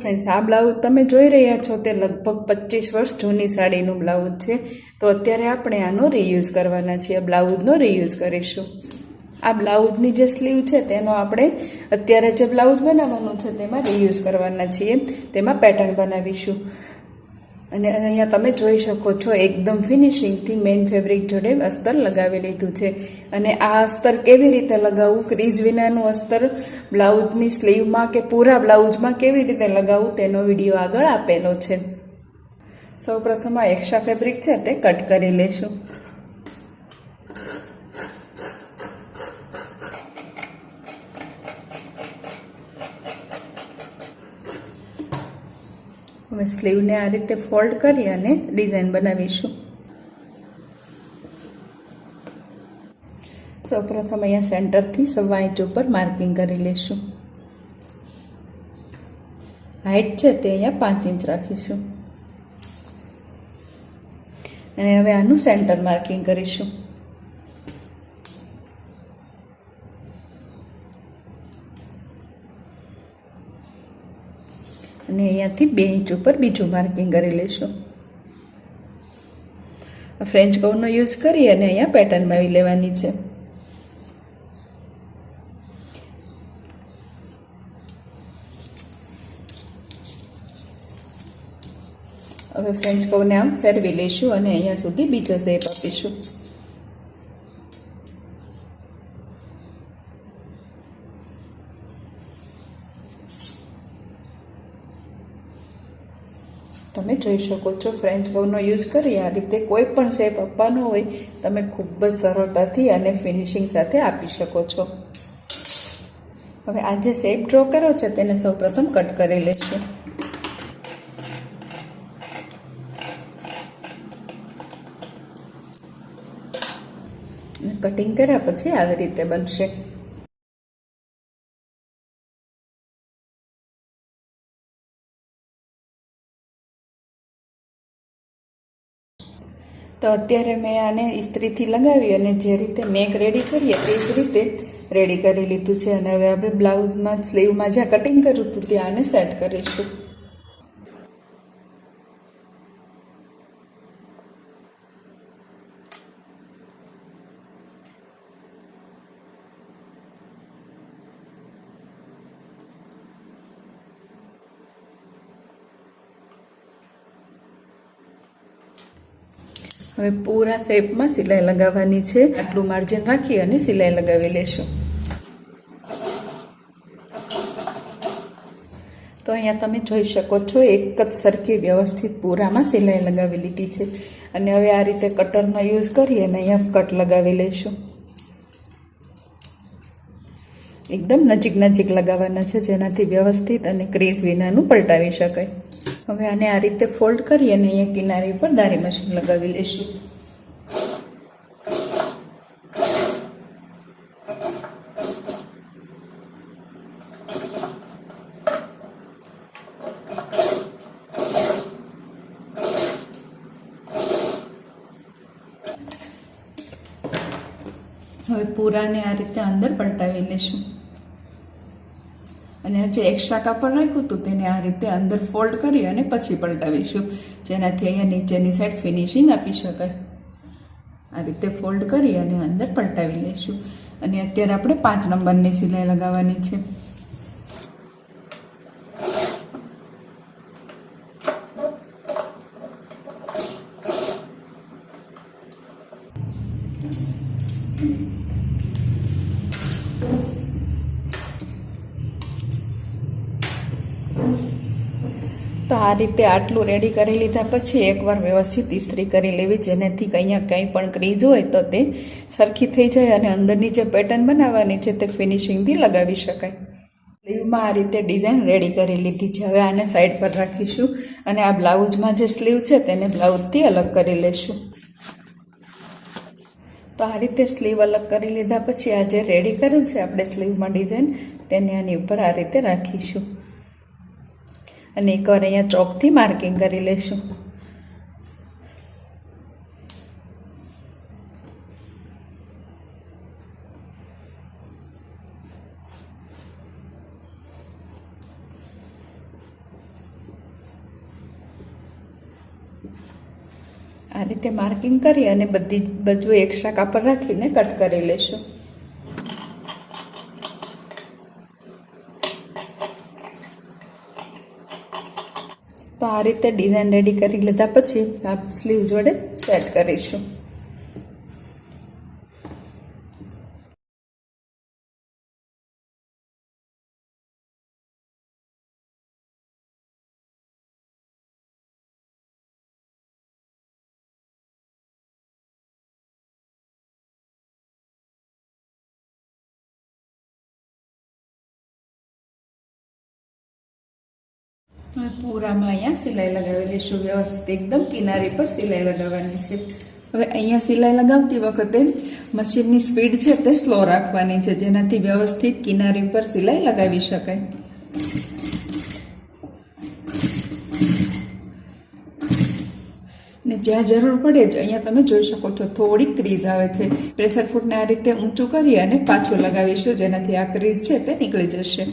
Friends આ blouse તમે જોઈ રહ્યા છો તે લગભગ પચીસ વર્ષ જૂની સાડીનું બ્લાઉઝ છે. તો અત્યારે આપણે આનો રીયુઝ કરવાના છીએ બ્લાઉઝનો રીયુઝ કરીશું. આ બ્લાઉઝની જે સ્લીવ છે તેનો આપણે અત્યારે જે બ્લાઉઝ બનાવવાનું છે તેમાં રીયુઝ કરવાના છીએ. તેમાં પેટર્ન બનાવીશું. અને અહીંયા તમે જોઈ શકો છો, એકદમ ફિનિશિંગથી મેઇન ફેબ્રિક જોડે અસ્તર લગાવી લીધું છે. અને આ અસ્તર કેવી રીતે લગાવવું? ક્રીજ વિનાનું અસ્તર, બ્લાઉઝની સ્લીવમાં કે પૂરા બ્લાઉઝમાં કેવી રીતે લગાવવું તેનો વીડિયો આગળ આપેલો છે. સૌપ્રથમ આ એક્સ્ટ્રા ફેબ્રિક છે તે કટ કરી લેશું. હવે સ્લીવને આ રીતે ફોલ્ડ કરી અને ડિઝાઇન બનાવીશું. સૌપ્રથમ અહીંયા સેન્ટરથી સવા ઇંચ ઉપર માર્કિંગ કરી લેશું હાઇટ છે તે અહીંયા પાંચ ઇંચ રાખીશું. અને હવે આનું સેન્ટર માર્કિંગ કરીશું. અને અહીંયાથી બે ઇંચ ઉપર બીજું માર્કિંગ કરી લઈશું ફ્રેન્ચ કવનો યુઝ કરી અને અહીંયા પેટર્ન બનાવી લેવાની છે. હવે ફ્રેન્ચ કવને આમ ફેરવી લઈશું અને અહીંયા સુધી બીજો શેપ આપીશું તમે જોઈ શકો છો. ફ્રેન્ચ કવનો યુઝ કરી આ રીતે કોઈ પણ શેપ આપવાનો હોય, તમે ખૂબ જ સરળતાથી અને ફિનિશિંગ સાથે આપી શકો છો. હવે આ જે શેપ ડ્રો કર્યો છે, તેને સૌપ્રથમ કટ કરી લેશું. કટિંગ કર્યા પછી આવી રીતે બનશે. તો અત્યારે મેં આને ઇસ્ત્રીથી લગાવી અને જે રીતે નેક રેડી કરીએ તે જ રીતે રેડી કરી લીધું છે. અને હવે આપણે બ્લાઉઝમાં, સ્લીવમાં જ્યાં કટિંગ કર્યું હતું ત્યાં આને સેટ કરીશું. હવે પૂરા શેપમાં સિલાઈ લગાવવાની છે. આટલું માર્જિન રાખી અને સિલાઈ લગાવી લેશું. તો અહીંયા તમે જોઈ શકો છો, એક જ સરખી વ્યવસ્થિત પૂરામાં સિલાઈ લગાવી લીધી છે. અને હવે આ રીતે કટરનો યુઝ કરી અને અહીંયા કટ લગાવી લઈશું એકદમ નજીક નજીક લગાવવાના છે, જેનાથી વ્યવસ્થિત અને ક્રીઝ વિનાનું પલટાવી શકાય. હવે આને આ રીતે ફોલ્ડ કરી અને અહીંયા કિનારી પર દારી મશીન લગાવી લઈશું. હવે પૂરાને આ રીતે અંદર પલટાવી લઈશું. અને જે એક્સ્ટ્રા કાપડ રાખ્યું હતું તેને આ રીતે અંદર ફોલ્ડ કરી અને પછી પલટાવીશું. જેનાથી અહીંયા નીચેની સાઈડ ફિનિશિંગ આપી શકાય. આ રીતે ફોલ્ડ કરી અને અંદર પલટાવી લઈશું. અને અત્યારે આપણે પાંચ નંબરની સિલાઈ લગાવવાની છે. તો આ રીતે આટલું રેડી કરી લીધા પછી એકવાર વ્યવસ્થિત ઇસ્ત્રી કરી લેવી, જેનાથી અહીંયા કંઈ પણ ક્રીજ હોય તો તે સરખી થઈ જાય અને અંદરની જે પેટર્ન બનાવવાની છે તે ફિનિશિંગથી લગાવી શકાય. સ્લીવમાં આ રીતે ડિઝાઇન રેડી કરી લીધી છે. હવે આને સાઈડ પર રાખીશું અને આ બ્લાઉઝમાં જે સ્લીવ છે તેને બ્લાઉઝથી અલગ કરી લઈશું તો આ રીતે સ્લીવ અલગ કરી લીધા પછી આ જે રેડી કર્યું છે, આપણે સ્લીવમાં ડિઝાઇન તેને આની ઉપર આ રીતે રાખીશું. અને એકવાર અહીંયા ચોકથી માર્કિંગ કરી લેશું. આ રીતે માર્કિંગ કરી અને બધી બાજુ એક્સ્ટ્રા કાપડ રાખીને કટ કરી લેશું. તો આ રીતે ડિઝાઇન રેડી કરી લીધા પછી આ સ્લીવ જોડે સેટ કરીશું. હવે પૂરામાં અહીંયા સિલાઈ લગાવી લઈશું વ્યવસ્થિત એકદમ કિનારી પર સિલાઈ લગાવવાની છે. હવે અહીંયા સિલાઈ લગાવતી વખતે મશીનની સ્પીડ છે તે સ્લો રાખવાની છે, જેનાથી વ્યવસ્થિત કિનારી પર સિલાઈ લગાવી શકાય. ને જ્યાં જરૂર પડે જ અહીંયા તમે જોઈ શકો છો, થોડીક ક્રીઝ આવે છે. પ્રેશર ફૂટને આ રીતે ઊંચું કરી અને પાછું લગાવીશું, જેનાથી આ ક્રીઝ છે તે નીકળી જશે.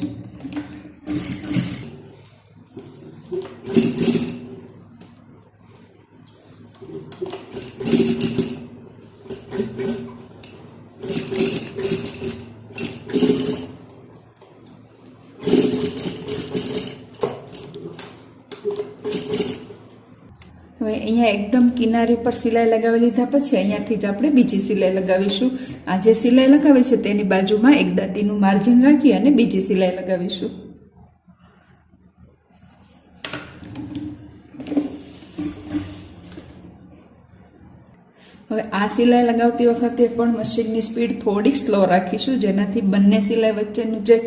હવે અહીંયા એકદમ કિનારી પર સિલાઈ લગાવી લીધા પછી અહીંયાથી જ આપણે બીજી સિલાઈ લગાવીશું. આ જે સિલાઈ લગાવી છે તેની બાજુમાં એક દાંતીનું માર્જિન રાખી અને બીજી સિલાઈ લગાવીશું. હવે આ સિલાઈ લગાવતી વખતે પણ મશીનની સ્પીડ થોડીક સ્લો રાખીશું, જેનાથી બંને સિલાઈ વચ્ચેનું જે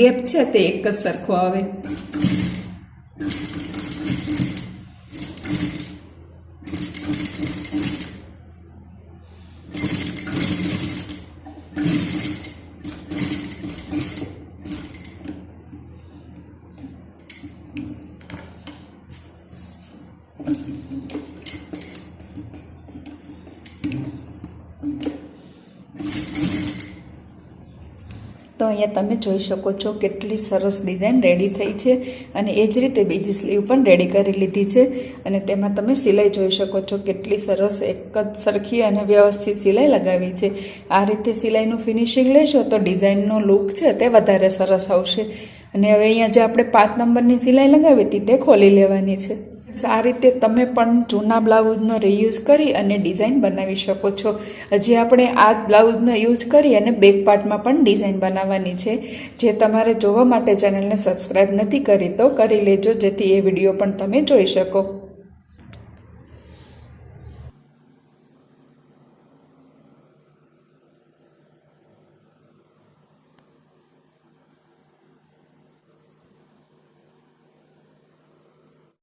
ગેપ છે તે એક જ સરખો આવે. તો અહીંયા તમે જોઈ શકો છો કેટલી સરસ ડિઝાઇન રેડી થઈ છે અને એ જ રીતે બીજી સ્લીવ પણ રેડી કરી લીધી છે. અને તેમાં તમે સિલાઈ જોઈ શકો છો કેટલી સરસ એક જ સરખી અને વ્યવસ્થિત સિલાઈ લગાવી છે. આ રીતે સિલાઈનું ફિનિશિંગ લેશો તો ડિઝાઇનનો લુક છે તે વધારે સરસ આવશે. અને હવે અહીંયા જે આપણે પાંચ નંબરની સિલાઈ લગાવી હતી તે ખોલી લેવાની છે. આ રીતે તમે પણ જૂના બ્લાઉઝનો રિયુઝ કરી અને ડિઝાઇન બનાવી શકો છો. હજી આપણે આ બ્લાઉઝનો યુઝ કરી અને બેક પાર્ટમાં પણ ડિઝાઇન બનાવવાની છે. જે તમારે જોવા માટે ચેનલને સબસ્ક્રાઈબ નથી કરી તો કરી લેજો, જેથી એ વીડિયો પણ તમે જોઈ શકો.